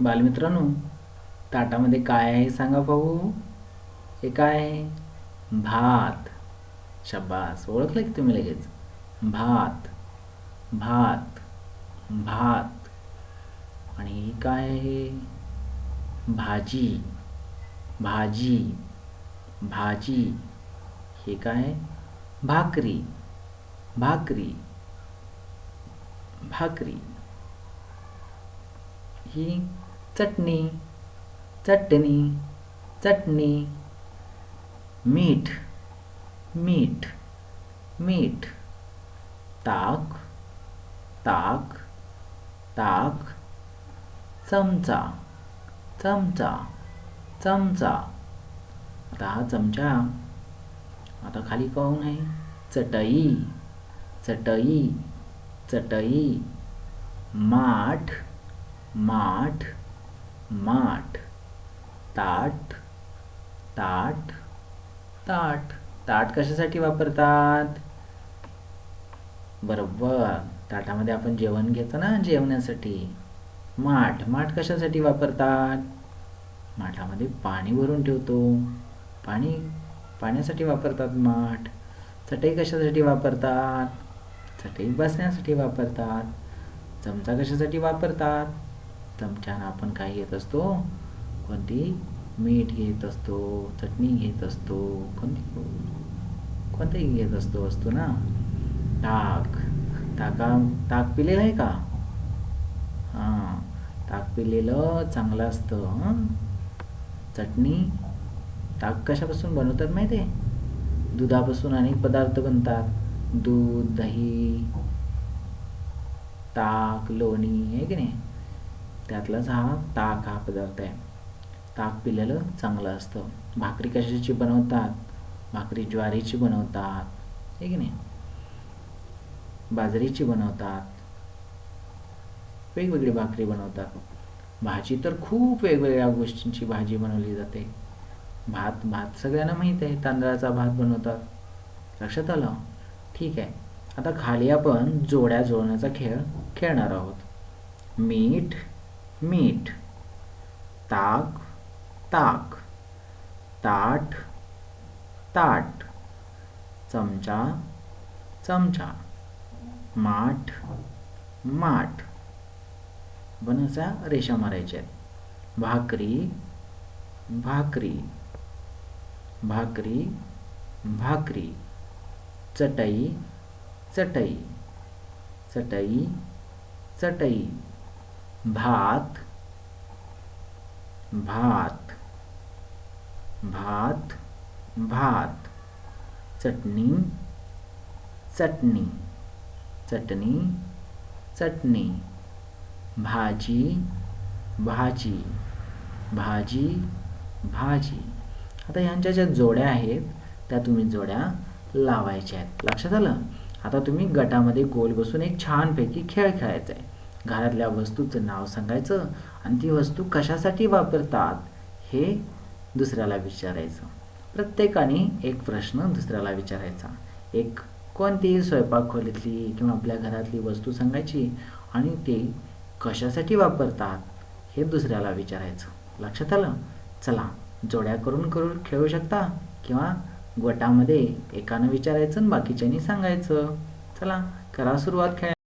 बालमित्रांनो ताटामध्ये काय आहे सांगा पाहू हे काय आहे? भात. शब्बास ओळखलं की तुम्ही लगेच? भात. भात. भात. आणि ही काय आहे? भाजी. भाजी. भाजी. हे काय भाकरी. भाकरी. भाकरी. ही चटणी चटनी चटनी, मीठ मीठ मीठ, ताक ताक ताक, चमचा चमचा चमचा. आता हा चमचा आता खाली कोण आहे? चटई चटई चटई. माठ माठ माठ ताट ताट ताट. ताट कशासाठी वापरतात? बरोबर. ताटामध्ये आपण जेवण घेतो ना जेवण्यासाठी. माठ माठ कशासाठी वापरतात? माठामध्ये पाणी भरून ठेवतो. पाणी पाण्यासाठी वापरतात माठ. चटई कशासाठी वापरतात? चटई बसण्यासाठी वापरतात. चमचा कशासाठी वापरतात? चमच्यानं आपण काय घेत असतो. कोणती? मीठ घेत असतो चटणी घेत असतो कोणती? कोणतंही घेत असतो वस्तू ना? ताक. ताका ताक पिलेलं आहे का? हां. ताक पिलेलं चांगलं असतं चटणी. ताक कशापासून बनवतात माहिती आहे दुधापासून अनेक पदार्थ बनतात. दूध दही ताक लोणी आहे की नाही? त्यातलाच हा ताक हा पदार्थ आहे. ताक पिलेलं चांगलं असतं. भाकरी कशाची बनवतात? भाकरी ज्वारीची बनवतात. हे की नाही? बाजरीची बनवतात. वेगवेगळी भाकरी बनवतात. भाजी तर खूप वेगवेगळ्या गोष्टींची भाजी बनवली जाते. भात भात सगळ्यांना माहीत आहे. तांदळाचा भात बनवतात. लक्षात आलं? ठीक आहे. आता खाली आपण जोड्या जोडण्याचा खेळ खेळणार आहोत. मीठ मीठ. ताक ताक. ताट ताट. चमचा चमचा. माठ माठ. पण रेषा मारायच्या. आहेत भाकरी भाकरी. भाकरी भाकरी. चटई चटई. चटई चटई. भात भात भात भात. चटणी चटणी. चटणी चटणी. भाजी भाजी. भाजी भाजी. आता ह्यांच्या ज्या जोड्या आहेत त्या तुम्ही जोड्या लावायच्या आहेत. लक्षात आलं? आता तुम्ही गटामध्ये गोल बसून एक छानपैकी खेळ खेळायचा आहे. घरातल्या वस्तूचं नाव सांगायचं आणि ती वस्तू कशासाठी वापरतात हे दुसऱ्याला विचारायचं. प्रत्येकाने एक प्रश्न दुसऱ्याला विचारायचा. एक कोणतीही स्वयंपाकखोलीतली किंवा आपल्या घरातली वस्तू सांगायची आणि ते कशासाठी वापरतात हे दुसऱ्याला विचारायचं. लक्षात आलं? चला जोड्या करून करून खेळू शकता किंवा गटामध्ये एकानं विचारायचं आणि बाकीच्यांनी सांगायचं. चला करा सुरुवात खेळ